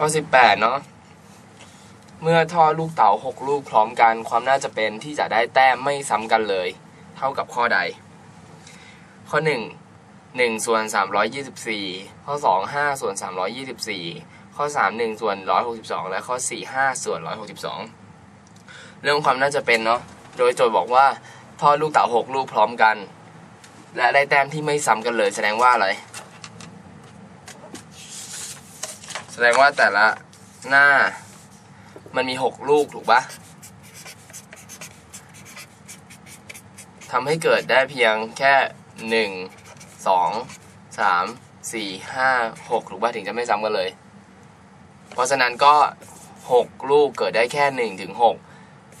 ข้อสิบแปดเนาะเมื่อท่อลูกเต๋าหกลูกพร้อมกัน ความน่าจะเป็นที่จะได้แต้มไม่ซ้ำกันเลย เท่ากับข้อใด ข้อหนึ่งหนึ่งส่วนสามร้อยยี่สิบสี่ข้อสองห้าส่วนสามร้อยยี่สิบสี่ข้อสามหนึ่งส่วนร้อยหกสิบสองและข้อสี่ห้าส่วนร้อยหกสิบสองเรื่องความน่าจะเป็นเนาะโดยโจทย์บอกว่าท่อลูกเต๋าหกลูกพร้อมกัน และได้แต้มที่ไม่ซ้ำกันเลยแสดงว่าอะไร แส ดงว่าแต่ละหน้ามันมีหกลูกถูกปะทำให้เกิดได้เพียงแค่หนึ่งสองสามสี่ห้าหกถูกปะถึงจะไม่ซ้ำกันเลย เพราะฉะนั้นก็หกลูกเกิดได้แค่หนึ่งถึงหก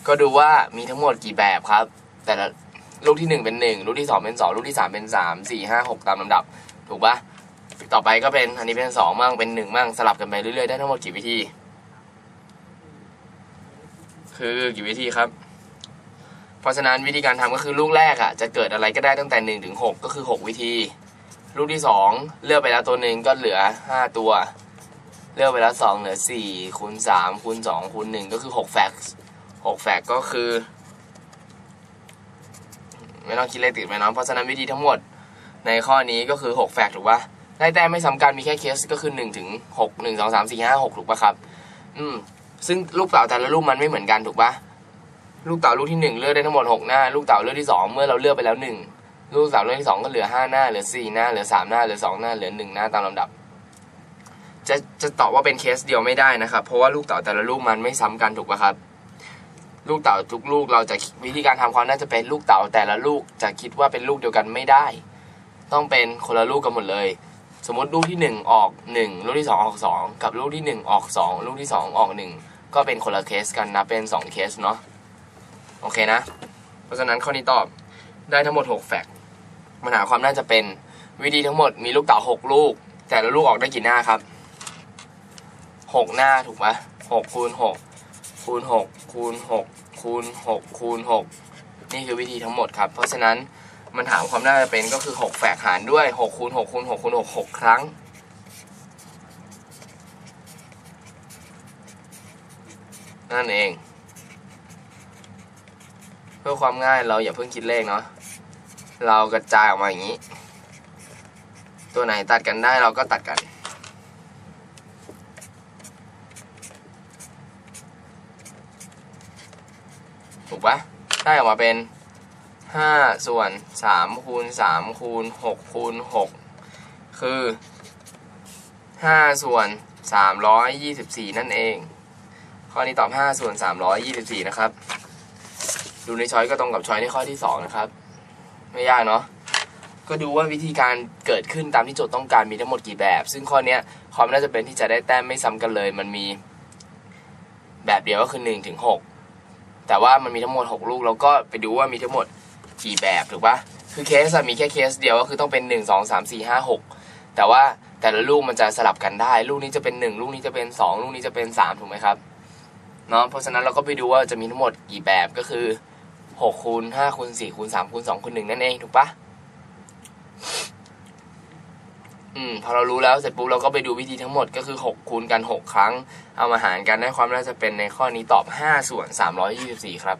ก็ดูว่ามีทั้งหมดกี่แบบครับ แต่ละลูกที่หนึ่งเป็นหนึ่งลูกที่สองเป็นสองลูกที่สามเป็นสามสี่ห้าหกตามลำดับ ถูกปะ ต่อไปก็เป็นอันนี้เป็นสองมั่งเป็นหนึ่งมั่งสลับกันไปเรื่อยๆได้ทั้งหมดกี่วิธี คือกี่วิธีครับ เพราะฉะนั้นวิธีการทำก็คือลูกแรกอะจะเกิดอะไรก็ได้ตั้งแต่หนึ่งถึงหกก็คือหกวิธี ลูกที่สองเลือกไปแล้วตัวหนึ่งก็เหลือห้าตัว เลือกไปแล้วสองเหลือสี่คูณสามคูณสองคูณหนึ่งก็คือหกแฟกซ์หกแฟกก็คือไม่ต้องคิดเลขติดไหมน้องเพราะฉะนั้นวิธีทั้งหมดในข้อนี้ก็คือหกแฟกถูกปะ ได้แต้มไม่ซ้ำกันมีแค่เคสก็คือหนึ่งถึงหกหนึ่งสองสามสี่ห้าหกถูกปะครับ อืม ซึ่งลูกเต๋าแต่ละลูกมันไม่เหมือนกันถูกปะลูกเต๋าลูกที่หนึ่งเลือกได้ทั้งหมดหกหน้า ลูกเต๋าเลูกที่สองเมื่อเราเลือกไปแล้วหนึ่งลูกเต๋าเลูกที่สองก็เหลือห้าหน้า เหลือสี่หน้า เหลือสามหน้า เหลือสองหน้า เหลือหนึ่งหน้าตามลำดับ จะจะตอบว่าเป็นเคสเดียวไม่ได้นะครับ เพราะว่าลูกเต๋าแต่ละลูกมันไม่ซ้ำกันถูกปะครับ ลูกเต๋าทุกลูกเราจะวิธีการทำความน่าจะเป็นลูกเต๋าแต่ละลูกจะคิดว่าเป็นลูกเดียวกันไม่ได้ ต้องเป็นคนละลูกกันหมดเลย สมมติลูกที่หนึ่งออกหนึ่งลูกที่สองออกสองกับลูกที่หนึ่งออกสองลูกที่สองออกหนึ่งก็เป็นคนละเคสกันนะเป็นสองเคสเนาะโอเคนะ เพราะฉะนั้นข้อนี้ตอบได้ทั้งหมดหกแฟกต์มันหาความน่าจะเป็นวิธีทั้งหมดมีลูกเต๋าหกลูก แต่ละลูกออกได้กี่หน้าครับหกหน้าถูกไหมหกคูณหกคูณหกคูณหกคูณหกคูณหกนี่คือวิธีทั้งหมดครับ เพราะฉะนั้น มันถามความน่าจะเป็นก็คือหกแฝกหารด้วยหกคูณหกคูณหกคูณหกหกครั้ง นั่นเอง เพื่อความง่ายเราอย่าเพิ่งคิดเลขเนาะเรากระจายออกมาอย่างนี้ ตัวไหนตัดกันได้เราก็ตัดกัน ถูกปะได้ออกมาเป็น ห้าส่วนสามคูณสามคูณหกคูณหกคือห้าส่วนสามร้อยยี่สิบสี่นั่นเอง ข้อนี้ตอบห้าส่วนสามร้อยยี่สิบสี่นะครับ ดูในช้อยก็ตรงกับช้อยในข้อที่สองนะครับ ไม่ยากเนาะก็ดูว่าวิธีการเกิดขึ้นตามที่โจทย์ต้องการมีทั้งหมดกี่แบบ ซึ่งข้อนี้ความน่าจะเป็นที่จะได้แต้มไม่ซ้ำกันเลย มันมีแบบเดียวก็คือหนึ่งถึงหกแต่ว่ามันมีทั้งหมด 6 ลูก แล้วก็ไปดูว่ามีทั้งหมด กี่แบบถูกปะคือเคสมีแค่เคสเดียวก็คือต้องเป็น 1 2 3 4 5 6 แต่ว่าแต่ละลูกมันจะสลับกันได้ ลูกนี้จะเป็น 1 ลูกนี้จะเป็น 2 ลูกนี้จะเป็น 3 ถูกไหมครับเนาะเพราะฉะนั้นเราก็ไปดูว่าจะมีทั้งหมดกี่แบบก็คือ6คูณ5คูณ4คูณ3คูณ2คูณ1นั่นเองถูกปะอืมพอเรารู้แล้วเสร็จปุ๊บเราก็ไปดูวิธีทั้งหมดก็คือ 6 คูณกัน 6 ครั้ง เอามาหารกันได้ความน่าจะเป็นในข้อนี้ตอบ 5 ส่วน 324 ครับ